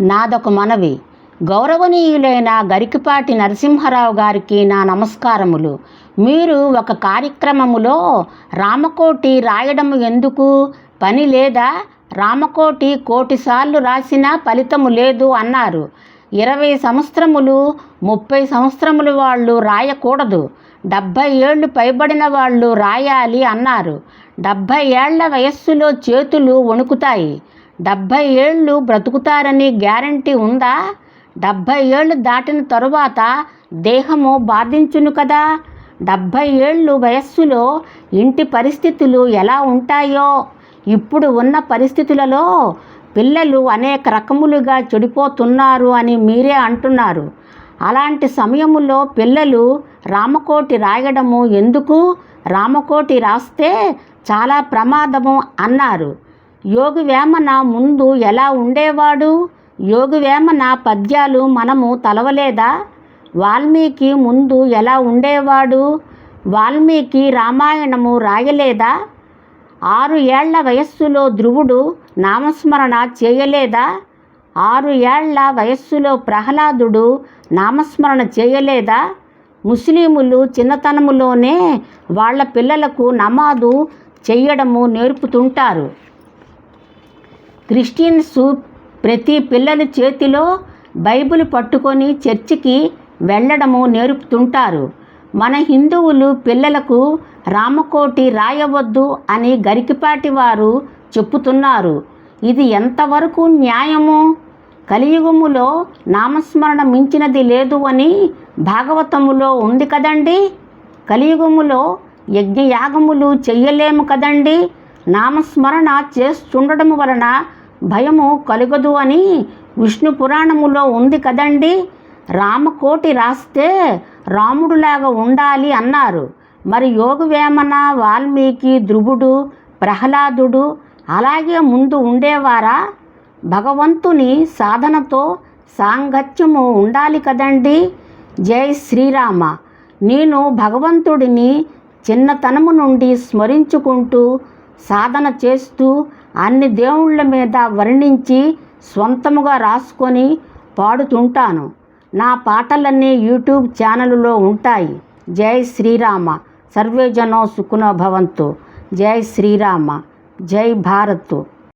నాదొక మనవి. గౌరవనీయులైన గరికిపాటి నరసింహారావు గారికి నా నమస్కారములు. మీరు ఒక కార్యక్రమములో రామకోటి రాయడం ఎందుకు? పని లేదా? రామకోటి కోటిసార్లు రాసినా ఫలితము లేదు అన్నారు. ఇరవై సంవత్సరములు ముప్పై సంవత్సరములు వాళ్ళు రాయకూడదు. డెబ్భై ఏళ్ళు పైబడిన వాళ్ళు రాయాలి అన్నారు. డెబ్భై ఏళ్ళ వయస్సులో చేతులు వణుకుతాయి. డెబ్భై ఏళ్ళు బ్రతుకుతారని గ్యారంటీ ఉందా? డెబ్భై ఏళ్ళు దాటిన తరువాత దేహము బాధించును కదా? డెబ్భై ఏళ్ళు వయస్సులో ఇంటి పరిస్థితులు ఎలా ఉంటాయో? ఇప్పుడు ఉన్న పరిస్థితులలో పిల్లలు అనేక రకములుగా చెడిపోతున్నారు అని మీరే అంటున్నారు. అలాంటి సమయములో పిల్లలు రామకోటి రాయడము ఎందుకు? రామకోటి రాస్తే చాలా ప్రమాదము అన్నారు. యోగి వేమన ముందు ఎలా ఉండేవాడు? యోగి వేమన పద్యాలు మనము తలవలేదా? వాల్మీకి ముందు ఎలా ఉండేవాడు? వాల్మీకి రామాయణము రాయలేదా? ఆరు ఏళ్ళ వయస్సులో ధ్రువుడు నామస్మరణ చేయలేదా? ఆరు ఏళ్ళ వయస్సులో ప్రహ్లాదుడు నామస్మరణ చేయలేదా? ముస్లిములు చిన్నతనములోనే వాళ్ళ పిల్లలకు నమాదు చేయడము నేర్పుతుంటారు. క్రిస్టియన్స్ ప్రతి పిల్లల చేతిలో బైబిల్ పట్టుకొని చర్చికి వెళ్ళడము నేర్పుతుంటారు. మన హిందువులు పిల్లలకు రామకోటి రాయవద్దు అని గరికిపాటి వారు చెప్పుతున్నారు. ఇది ఎంతవరకు న్యాయము? కలియుగములో నామస్మరణ మించినది లేదు అని భాగవతములో ఉంది కదండి. కలియుగములో యజ్ఞయాగములు చెయ్యలేము కదండి. నామస్మరణ చేస్తుండడం వలన భయము కలుగదు అని విష్ణు పురాణములో ఉంది కదండి. రామకోటి రాస్తే రాముడులాగా ఉండాలి అన్నారు. మరి యోగవేమన వాల్మీకి ధ్రువుడు ప్రహ్లాదుడు అలాగే ముందు ఉండేవారా? భగవంతుని సాధనతో సాంగత్యము ఉండాలి కదండి. జై శ్రీరామ. నేను భగవంతుడిని చిన్నతనము నుండి స్మరించుకుంటూ సాధన చేస్తూ అన్ని దేవుళ్ళ మీద వర్ణించి స్వంతముగా రాసుకొని పాడుతుంటాను. నా పాటలన్నీ యూట్యూబ్ ఛానల్లో ఉంటాయి. జై శ్రీరామ. సర్వేజనో సుఖనో భవంతు. జై శ్రీరామ. జై భారత్.